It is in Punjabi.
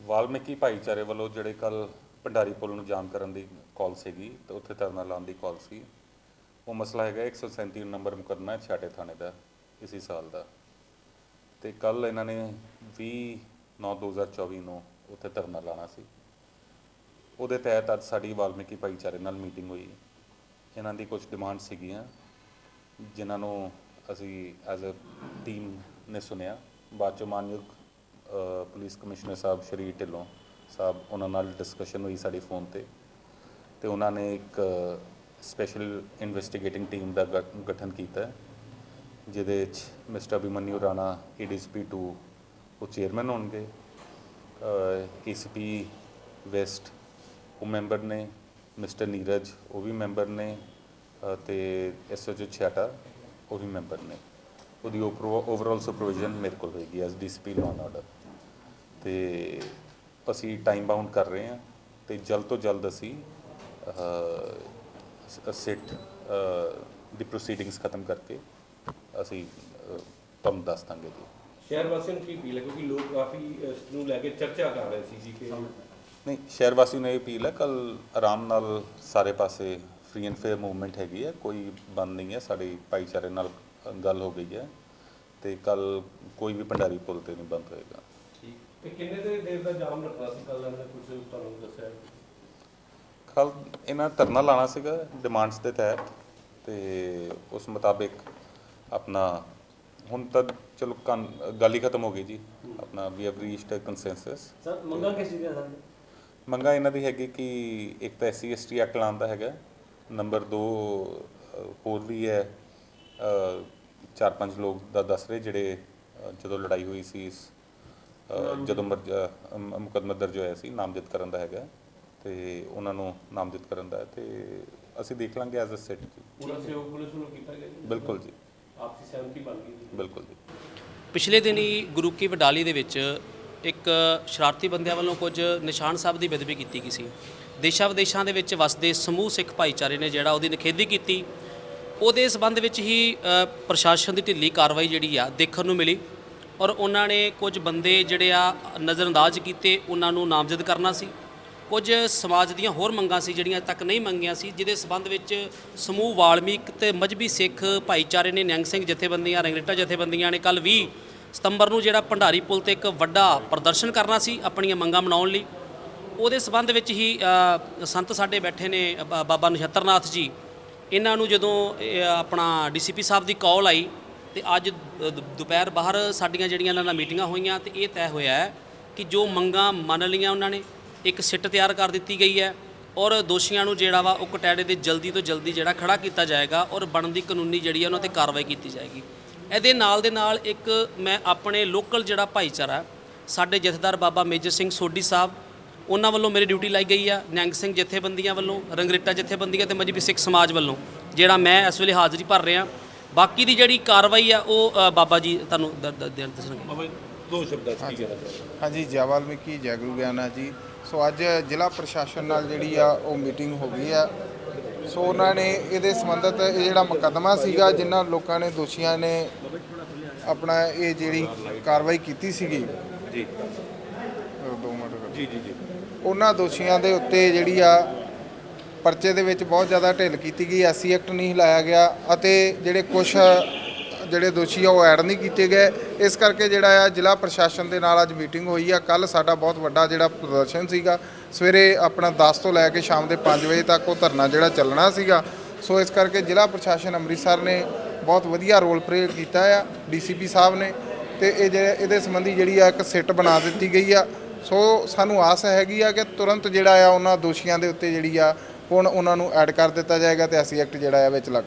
ਵਾਲਮੀਕੀ ਭਾਈਚਾਰੇ ਵੱਲੋਂ ਜਿਹੜੇ ਕੱਲ ਭੰਡਾਰੀ ਪੁਲ ਨੂੰ ਜਾਮ ਕਰਨ ਦੀ ਕਾਲ ਸੀਗੀ ਤੇ ਉੱਥੇ ਧਰਨਾ ਲਾਉਣ ਦੀ ਕਾਲ ਸੀ, ਉਹ ਮਸਲਾ ਹੈਗਾ 137 ਨੰਬਰ ਮੁਕੱਦਮਾ ਹੈ ਛਾਟੇ ਥਾਣੇ ਦਾ, ਇਸੇ ਸਾਲ ਦਾ। ਤੇ ਕੱਲ ਇਹਨਾਂ ਨੇ 20 9 2024 ਨੂੰ ਉੱਥੇ ਧਰਨਾ ਲਾਣਾ ਸੀ। ਉਹਦੇ ਤਹਿਤ ਅੱਜ ਸਾਡੀ ਵਾਲਮੀਕੀ ਭਾਈਚਾਰੇ ਨਾਲ ਮੀਟਿੰਗ ਹੋਈ। ਇਹਨਾਂ ਦੀ ਕੁਝ ਡਿਮਾਂਡ ਸੀਗੀਆਂ, ਜਿਨ੍ਹਾਂ ਨੂੰ ਅਸੀਂ ਐਜ਼ ਅ ਟੀਮ ਨੇ ਸੁਣਿਆ। ਬਾਅਦ ਚੋਂ ਮਾਨਯੋਗ ਪੁਲਿਸ ਕਮਿਸ਼ਨਰ ਸਾਹਿਬ ਸ਼੍ਰੀ ਢਿੱਲੋਂ ਸਾਹਿਬ ਉਹਨਾਂ ਨਾਲ ਡਿਸਕਸ਼ਨ ਹੋਈ ਸਾਡੀ ਫੋਨ ਤੇ ਤੇ ਉਹਨਾਂ ਨੇ ਇੱਕ ਸਪੈਸ਼ਲ ਇਨਵੈਸਟੀਗੇਟਿੰਗ ਟੀਮ ਦਾ ਗ- ਗਠਨ ਕੀਤਾ ਹੈ ਜਿਹਦੇ ਵਿੱਚ ਮਿਸਟਰ ਅਭਿਮਨਿਊ ਰਾਣਾ ਏਡੀਸੀਪੀ 2 ਉਹ ਚੇਅਰਮੈਨ ਹੋਣਗੇ। ਏਸੀਪੀ ਵੈਸਟ ਉਹ ਮੈਂਬਰ ਨੇ ਮਿਸਟਰ ਨੀਰਜ ਉਹ ਵੀ ਮੈਂਬਰ ਨੇ ਅ, ਤੇ ਐਸਓਜੀ ਛਿਆਟਾ ਉਹ ਵੀ ਮੈਂਬਰ ਨੇ। ਉਹਦੀ ਓਵਰਆਲ ਸੁਪਰਵਿਜ਼ਨ ਮੇਰੇ ਕੋਲ ਹੋਏਗੀ ਐਸ ਡੀਸੀਪੀ ਲਾਅ ਆਰਡਰ ਤੇ ਅਸੀਂ ਟਾਈਮ ਬਾਉਂਡ ਕਰ ਰਹੇ ਹਾਂ ਤੇ ਜਲਦ ਤੋਂ ਜਲਦ ਅਸੀਂ ਸਿਟ ਦੀ ਪ੍ਰੋਸੀਡਿੰਗਸ ਖਤਮ ਕਰਕੇ ਅਸੀਂ ਤੁਹਾਨੂੰ ਦੱਸ ਦਾਂਗੇ ਜੀ। ਸ਼ਹਿਰ ਵਾਸੀਆਂ ਨੂੰ ਕੀ ਅਪੀਲ ਹੈ? ਕਿਉਂਕਿ ਲੋਕ ਕਾਫੀ ਇਸ ਨੂੰ ਲੈ ਕੇ ਚਰਚਾ ਕਰ ਰਹੇ ਸੀ ਜੀ ਕਿ ਨਹੀਂ ਸ਼ਹਿਰ ਵਾਸੀ ਨੂੰ ਇਹ ਅਪੀਲ ਹੈ ਕੱਲ ਆਰਾਮ ਨਾਲ ਸਾਰੇ ਪਾਸੇ ਫ੍ਰੀ ਐਂਡ ਫੇਅਰ ਮੂਵਮੈਂਟ ਹੈਗੀ ਹੈ ਕੋਈ ਬੰਦ ਨਹੀਂ ਹੈ ਸਾਡੀ ਭਾਈਚਾਰੇ ਨਾਲ ਗੱਲ ਹੋ ਗਈ ਹੈ ਤੇ ਕੱਲ ਕੋਈ ਵੀ ਭੰਡਾਰੀ ਪੁਲ ਤੇ ਨਹੀਂ ਬੰਦ ਹੋਏਗਾ। ਠੀਕ। ਤੇ ਕਿੰਨੇ ਦੇ ਦੇਰ ਦਾ ਜਾਮ ਰੱਖਣਾ ਸੀ? ਕੱਲ ਇਹਨਾਂ ਨੇ ਕੁਝ ਤੁਹਾਨੂੰ ਦੱਸਿਆ ਕੱਲ ਇਹਨਾਂ ਧਰਨਾ ਲਾਣਾ ਸੀਗਾ ਡਿਮਾਂਡਸ ਦੇ ਤਹਿਤ ਤੇ ਉਸ ਮੁਤਾਬਿਕ ਆਪਣਾ ਹੁਣ ਤੱਕ ਚਲੋ ਕਨ- ਗੱਲ ਹੀ ਖਤਮ ਹੋ ਗਈ ਜੀ। ਆਪਣਾ ਵੀ have reached a consensus sir ਮੰਗਾ ਕਿਸ ਚੀਜ਼ ਦੀਆਂ ਸਰ ਮੰਗਾ ਇਹਨਾਂ ਦੀ ਹੈਗੀ ਕਿ ਇੱਕ ਤਾਂ ਐਸਸੀ ਐਸਟੀ ਐਕਟ ਲਾਉਣ ਦਾ ਹੈਗਾ। ਨੰਬਰ 2 ਹੋਰ ਵੀ ਹੈ। ਚਾਰ ਪੰਜ ਲੋਕ ਦਾ ਦੱਸ ਰਹੇ ਜਿਹੜੇ ਜਦੋਂ ਲੜਾਈ ਹੋਈ ਸੀ ਇਸ ਜਦੋਂ ਮੁਕੱਦਮਾ ਦਰਜ ਹੋਇਆ ਸੀ ਨਾਮਜ਼ਦ ਕਰਨ ਦਾ ਹੈਗਾ। ਤੇ ਉਹਨਾਂ ਨੂੰ ਨਾਮਜ਼ਦ ਕਰਨ ਦਾ। ਤੇ ਅਸੀਂ ਦੇਖ ਲਾਂਗੇ ਐਜ਼ ਅ ਸੈਟ ਜੀ ਪੂਰਾ ਸਹਿਯੋਗ ਪੁਲਿਸ ਵੱਲੋਂ ਕੀਤਾ ਗਿਆ ਬਿਲਕੁਲ ਜੀ। ਆਪਸੀ ਸਹਿਮਤੀ ਬਣ ਗਈ ਜੀ। ਬਿਲਕੁਲ ਜੀ। ਪਿਛਲੇ ਦਿਨੀ ਗੁਰੂ ਕੀ ਵਡਾਲੀ ਦੇ ਵਿੱਚ ਇੱਕ ਸ਼ਰਾਰਤੀ ਬੰਦਿਆਂ ਵੱਲੋਂ ਕੁਝ ਨਿਸ਼ਾਨ ਸਾਹਿਬ ਦੀ ਬੇਦਬੀ ਕੀਤੀ ਗਈ ਸੀ। ਦੇਸ਼ਾਂ ਵਿਦੇਸ਼ਾਂ ਦੇ ਵਿੱਚ ਵਸਦੇ ਸਮੂਹ ਸਿੱਖ ਭਾਈਚਾਰੇ ਨੇ ਜਿਹੜਾ ਉਹਦੀ ਨਿਖੇਧੀ ਕੀਤੀ। ਉਹਦੇ ਸਬੰਧ ਵਿੱਚ ਹੀ ਅ, ਪ੍ਰਸ਼ਾਸਨ ਦੀ ਢਿੱਲੀ ਕਾਰਵਾਈ ਜਿਹੜੀ ਆ ਦੇਖਣ ਨੂੰ ਮਿਲੀ ਔਰ ਉਹਨਾਂ ਨੇ ਕੁਝ ਬੰਦੇ ਜਿਹੜੇ ਆ ਨਜ਼ਰਅੰਦਾਜ਼ ਕੀਤੇ ਉਹਨਾਂ ਨੂੰ ਨਾਮਜ਼ਦ ਕਰਨਾ ਸੀ। ਕੁਝ ਸਮਾਜ ਦੀਆਂ ਹੋਰ ਮੰਗਾਂ ਸੀ ਜਿਹੜੀਆਂ ਅੱਜ ਤੱਕ ਨਹੀਂ ਮੰਗੀਆਂ ਸੀ ਜਿਹਦੇ ਸਬੰਧ ਵਿੱਚ ਸਮੂਹ ਵਾਲਮੀਕ ਤੇ ਮਜਬੀ ਸਿੱਖ ਭਾਈਚਾਰੇ ਨੇ ਨਿਹੰਗ ਸਿੰਘ ਜਥੇਬੰਦੀਆਂ ਰੰਗਰੇਟਾ ਜਥੇਬੰਦੀਆਂ ਨੇ ਕੱਲ 20 ਸਤੰਬਰ ਨੂੰ ਜਿਹੜਾ ਭੰਡਾਰੀ ਪੁਲ ਤੇ ਇੱਕ ਵੱਡਾ ਪ੍ਰਦਰਸ਼ਨ ਕਰਨਾ ਸੀ ਆਪਣੀਆਂ ਮੰਗਾਂ ਮਨਾਉਣ ਲਈ। ਉਹਦੇ ਸਬੰਧ ਵਿੱਚ ਹੀ ਅ, ਸੰਤ ਸਾਡੇ ਬੈਠੇ ਨੇ ਬਾ- ਬਾਬਾ ਨਛੱਤਰਨਾਥ ਜੀ। ਇਹਨਾਂ ਨੂੰ ਜਦੋਂ, ਇਹ, ਆਪਣਾ ਡੀਸੀਪੀ ਸਾਹਿਬ ਦੀ ਕਾਲ ਆਈ ਤੇ ਅੱਜ ਦੁਪਹਿਰ ਬਾਹਰ ਸਾਡੀਆਂ ਜਿਹੜੀਆਂ ਇਹਨਾਂ ਨਾਲ ਮੀਟਿੰਗਾਂ ਹੋਈਆਂ ਤੇ ਇਹ ਤੈਅ ਹੋਇਆ ਹੈ ਕਿ ਜੋ ਮੰਗਾਂ ਮੰਨ ਲਈਆਂ ਉਹਨਾਂ ਨੇ, ਇੱਕ ਸਿੱਟ ਤਿਆਰ ਕਰ ਦਿੱਤੀ ਗਈ ਹੈ ਔਰ ਦੋਸ਼ੀਆਂ ਨੂੰ ਜਿਹੜਾ ਵਾ ਉਹ ਕਟਹਿਰੇ ਦੇ ਜਲਦੀ ਤੋਂ ਜਲਦੀ ਜਿਹੜਾ ਖੜਾ ਕੀਤਾ ਜਾਏਗਾ ਔਰ ਬਣਦੀ ਕਾਨੂੰਨੀ ਜਿਹੜੀ ਹੈ ਉਹਨਾਂ ਤੇ ਕਾਰਵਾਈ ਕੀਤੀ ਜਾਏਗੀ। ਇਹਦੇ ਨਾਲ ਦੇ ਨਾਲ ਇੱਕ ਮੈਂ ਆਪਣੇ ਲੋਕਲ ਜਿਹੜਾ ਭਾਈਚਾਰਾ, ਸਾਡੇ ਜਥੇਦਾਰ ਬਾਬਾ ਮੇਜਰ ਸਿੰਘ ਸੋਢੀ ਸਾਹਿਬ ਉਹਨਾਂ ਵੱਲੋਂ ਮੇਰੀ ਡਿਊਟੀ ਲਾਈ ਗਈ ਆ ਨਿਹੰਗ ਸਿੰਘ ਜਥੇਬੰਦੀਆਂ ਵੱਲੋਂ ਰੰਗਰੇਟਾ ਜਥੇਬੰਦੀਆਂ ਤੇ ਮਜਬੀ ਸਿੱਖ ਸਮਾਜ ਵੱਲੋਂ ਜਿਹੜਾ ਮੈਂ ਇਸ ਵੇਲੇ ਹਾਜ਼ਰੀ ਭਰ ਰਿਹਾ। ਬਾਕੀ ਦੀ ਜਿਹੜੀ ਕਾਰਵਾਈ ਆ ਉਹ ਅ, ਬਾਬਾ ਜੀ ਤੁਹਾਨੂੰ ਦ- ਦ- ਦ- ਦੱਸਣਗੇ। ਬਾਬਾ ਜੀ, ਦੋ ਸ਼ਬਦਾਂ ਚ ਕੀ ਕਹਿਣਾ ਚਾਹੁੰਦੇ ਹਾਂਜੀ ਜੈ ਵਾਲਮੀਕੀ ਜੈ ਗੁਰੂ ਗਿਆਨਾ ਜੀ। ਸੋ ਅੱਜ ਜ਼ਿਲ੍ਹਾ ਪ੍ਰਸ਼ਾਸਨ ਨਾਲ ਜਿਹੜੀ ਆ ਉਹ ਮੀਟਿੰਗ ਹੋ ਗਈ ਆ। ਸੋ ਉਹਨਾਂ ਨੇ ਇਹਦੇ ਸੰਬੰਧਤ ਇਹ ਜਿਹੜਾ ਮੁਕੱਦਮਾ ਸੀਗਾ ਜਿਨ੍ਹਾਂ ਲੋਕਾਂ ਨੇ ਦੋਸ਼ੀਆਂ ਨੇ ਆਪਣਾ ਇਹ ਜਿਹੜੀ ਕਾਰਵਾਈ ਕੀਤੀ ਸੀਗੀ। ਜੀ। ਦੋ ਮਿੰਟ ਜੀ ਜੀ ਜੀ। ਉਹਨਾਂ ਦੋਸ਼ੀਆਂ ਦੇ ਉੱਤੇ ਜਿਹੜੀ ਆ ਪਰਚੇ ਦੇ ਵਿੱਚ ਬਹੁਤ ਜ਼ਿਆਦਾ ਢਿੱਲ ਕੀਤੀ ਗਈ, ਐਸਸੀ ਐਕਟ ਨਹੀਂ ਲਾਇਆ ਗਿਆ ਅਤੇ ਜਿਹੜੇ ਕੁਝ ਜਿਹੜੇ ਦੋਸ਼ੀ ਆ ਉਹ ਐਡ ਨਹੀਂ ਕੀਤੇ ਗਏ। ਇਸ ਕਰਕੇ ਜਿਹੜਾ ਆ ਜ਼ਿਲ੍ਹਾ ਪ੍ਰਸ਼ਾਸਨ ਦੇ ਨਾਲ ਅੱਜ ਮੀਟਿੰਗ ਹੋਈ ਆ। ਕੱਲ ਸਾਡਾ ਬਹੁਤ ਵੱਡਾ ਜਿਹੜਾ ਪ੍ਰਦਰਸ਼ਨ ਸੀਗਾ, ਸਵੇਰੇ ਆਪਣਾ 10 ਤੋਂ ਲੈ ਕੇ ਸ਼ਾਮ ਦੇ 5 ਵਜੇ ਤੱਕ ਉਹ ਧਰਨਾ ਜਿਹੜਾ ਚੱਲਣਾ ਸੀਗਾ। ਸੋ ਇਸ ਕਰਕੇ ਜ਼ਿਲ੍ਹਾ ਪ੍ਰਸ਼ਾਸਨ ਅੰਮ੍ਰਿਤਸਰ ਨੇ ਬਹੁਤ ਵਧੀਆ ਰੋਲ ਪਲੇ ਕੀਤਾ ਆ, ਡੀਸੀਪੀ ਸਾਹਿਬ ਨੇ ਤੇ ਇਹ ਜਿਹੜੇ ਇਹਦੇ ਸੰਬੰਧੀ ਜਿਹੜੀ ਆ ਇੱਕ ਸਿੱਟ ਬਣਾ ਦਿੱਤੀ ਗਈ ਆ। ਸੋ ਸਾਨੂੰ ਆਸ ਹੈਗੀ ਆ ਕਿ ਤੁਰੰਤ ਜਿਹੜਾ ਆ ਉਹਨਾਂ ਦੋਸ਼ੀਆਂ ਦੇ ਉੱਤੇ ਜਿਹੜੀ ਆ, ਹੁਣ ਉਹਨਾਂ ਨੂੰ ਐਡ ਕਰ ਦਿੱਤਾ ਜਾਏਗਾ ਤੇ ਅਸੀਂ ਐਕਟ ਜਿਹੜਾ ਆ ਵਿੱਚ ਲੱਗ